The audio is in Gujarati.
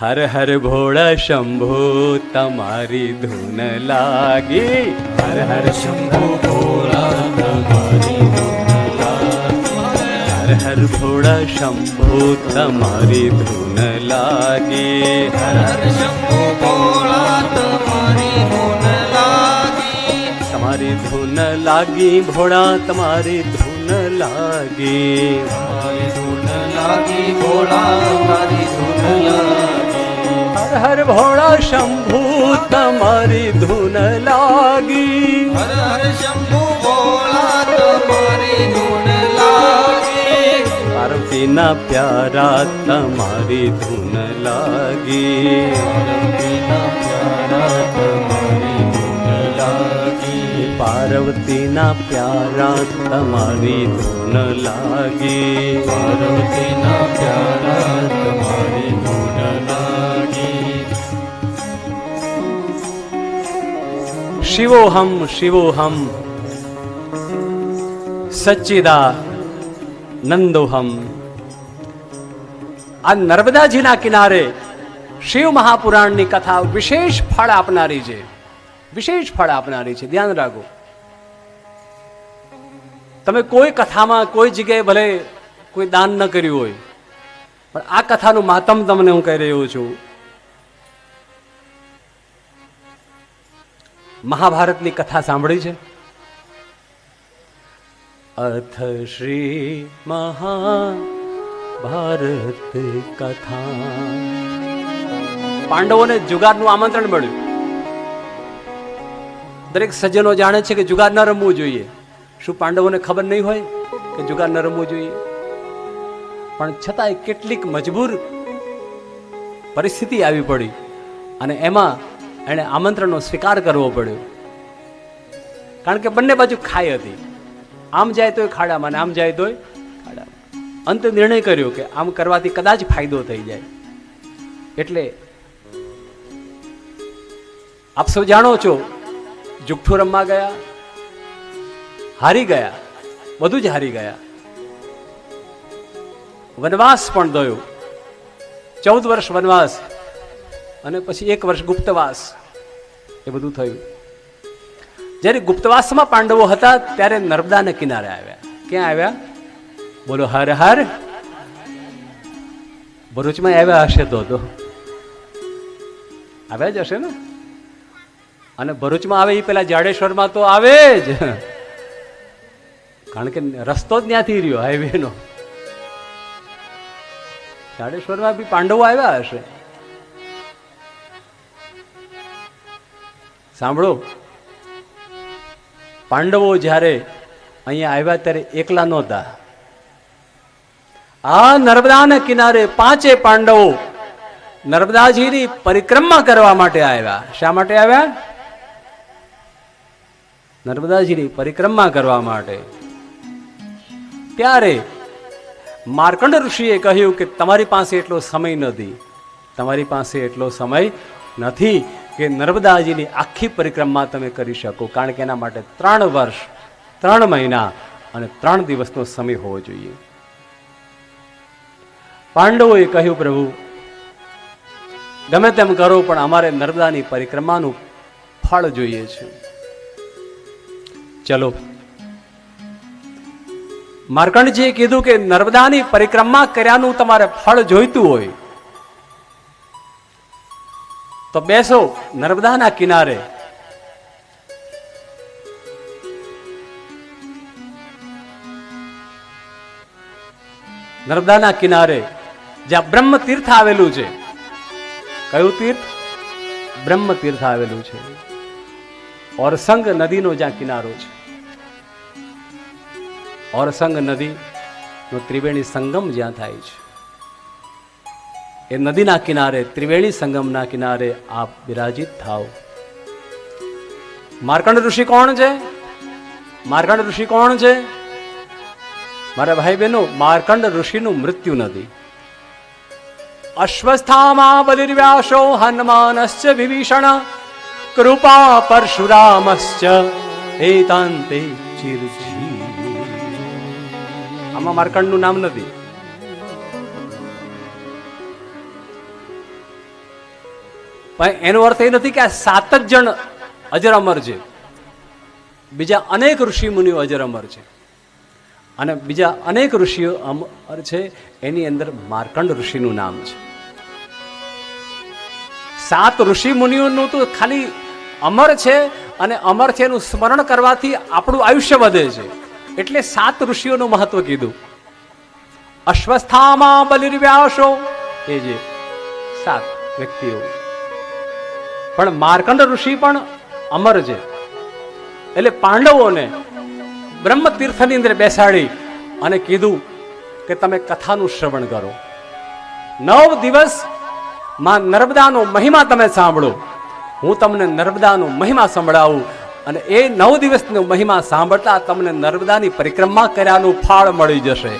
હર હર ભોળા શંભો તમારી ધૂન લાગી. હર હર શંભુ ભોળા તમારી હર હર ભોળા શંભો તમારી ધૂન લાગી. હર હર શંભુ ભોળા તમારી ધૂન લાગી. તમારી ધૂન લાગી ભોળા તમારી ધૂન લાગી. તમારી ધૂન લાગી ભોળા તમારી ધૂન લાગી. હર હર ભોળા શંભુ તમારી ધૂન લાગી. હર હર શંભુ ભોળા તમારી ધૂન લાગી. પાર્વતીના પ્યારા તમારી ધૂન લાગી. પાર્વતીના પ્યારા તમારી ધૂન લાગી. પાર્વતીના પ્યારા તમારી ધૂન લાગી. પાર્વતીના પ્યારા શિવોહમ શિવોહમ. સચ્ચિદા નંદોહમ આ નર્મદાજીના કિનારે શિવ મહાપુરાણની કથા વિશેષ ફળ આપનારી છે. વિશેષ ફળ આપનારી છે. ધ્યાન રાખો. તમે કોઈ કથામાં, કોઈ જગ્યાએ ભલે કોઈ દાન ન કર્યું હોય, પણ આ કથાનું માતમ તમને હું કહી રહ્યો છું. મહાભારતની કથા સાંભળી છે? અથ શ્રી મહાભારત કથા. પાંડવોને જુગારનું આમંત્રણ મળ્યું. દરેક સજ્જનો જાણે છે કે જુગાર ન રમવું જોઈએ. શું પાંડવોને ખબર નહીં હોય કે જુગાર ન રમવું જોઈએ? પણ છતાંય કેટલીક મજબૂર પરિસ્થિતિ આવી પડી. અને એમાં એણે આમંત્રણનો સ્વીકાર કરવો પડ્યો. કારણ કે બંને બાજુ ખાઈ હતી. આમ જાય તોય ખાડામાં અને આમ જાય તોય ખાડામાં. અંતે નિર્ણય કર્યો કે આમ કરવાથી કદાચ ફાયદો થઈ જાય. એટલે આપ સૌ જાણો છો જુઠ્ઠું રમવા ગયા, હારી ગયા, બધું જ હારી ગયા. વનવાસ પણ ગયો ચૌદ વર્ષ વનવાસ અને પછી એક વર્ષ ગુપ્તવાસ. એ બધું થયું. જ્યારે ગુપ્તવાસમાં પાંડવો હતા, ત્યારે નર્મદાના કિનારે આવ્યા. ક્યાં આવ્યા? બોલો, હર હર. ભરૂચમાં આવ્યા હશે તો આવ્યા જ હશે ને? અને ભરૂચમાં આવે એ પેલા જાડેશ્વરમાં તો આવે જ. કારણ કે રસ્તો જ ત્યાંથી રહ્યો હાઈવે નો. જાડેશ્વરમાં બી પાંડવો આવ્યા હશે. સાંભળો. પાંડવો જ્યારે અહીંયા આવ્યા ત્યારે એકલા નહોતા. આ નર્મદાના કિનારે પાંચે પાંડવો નર્મદાજીની પરિક્રમા કરવા માટે આવ્યા. શા માટે આવ્યા? નર્મદાજીની પરિક્રમા કરવા માટે. ત્યારે માર્કંડ ઋષિએ કહ્યું કે તમારી પાસે એટલો સમય નથી. તમારી પાસે એટલો સમય નથી. કે નર્મદાજીની આખી પરિક્રમા તમે કરી શકો, કારણ કે એના માટે ત્રણ વર્ષ, ત્રણ મહિના અને ત્રણ દિવસનો સમય હોવો જોઈએ. પાંડવોએ કહ્યું, પ્રભુ, ગમે તેમ કરો, પણ અમારે નર્મદાની પરિક્રમાનું ફળ જોઈએ છે. ચલો. માર્કંડજીએ કીધું કે નર્મદાની પરિક્રમા કર્યાનું તમારે ફળ જોઈતું હોય તો બેસો, નર્મદાના કિનારે. નર્મદાના કિનારે, જ્યાં બ્રહ્મ તીર્થ આવેલું છે. કયું તીર્થ? બ્રહ્મ તીર્થ આવેલું છે. ઓરસંગ નદીનો જ્યાં કિનારો છે. ઓરસંગ નદી નો ત્રિવેણી સંગમ જ્યાં થાય છે. એ નદીના કિનારે, ત્રિવેણી સંગમના કિનારે આપ બિરાજિત થાવ માર્કંડ ઋષિ કોણ છે? માર્કંડ ઋષિ કોણ છે? મારા ભાઈ બહેનો માર્કંડ ઋષિનું મૃત્યુ નથી અશ્વસ્થામાં બલિર્વ્યાસો હનુમાનશ્ચ વિભીષણ, કૃપા પરશુરામશ્ચ એતાંતે ચિરજી આમાં માર્કંડનું નામ નથી. પણ એનો અર્થ એ નથી કે આ સાત જ જણ અજર છે. બીજા અનેક ઋષિ મુનિઓ અજર છે. અને બીજા અનેક ઋષિઓ અમર છે, એની અંદર માર્કંડ ઋષિનું નામ છે. સાત ઋષિ મુનિઓનું તો ખાલી અમર છે અને અમર છે એનું સ્મરણ કરવાથી આપણું આયુષ્ય વધે છે. એટલે સાત ઋષિઓનું મહત્વ કીધું. અશ્વસ્થામાં બલિર્વ્યાસો. એ જે સાત વ્યક્તિઓ. પણ માર્કંડ ઋષિ પણ અમર છે. એટલે પાંડવોને બ્રહ્મ તીર્થની અંદર બેસાડી અને કીધું કે તમે કથાનું શ્રવણ કરો. નવ દિવસમાં નર્મદાનો મહિમા તમે સાંભળો. હું તમને નર્મદાનો મહિમા સંભળાવું અને એ નવ દિવસનો મહિમા સાંભળતા તમને નર્મદાની પરિક્રમા કર્યાનું ફાળ મળી જશે.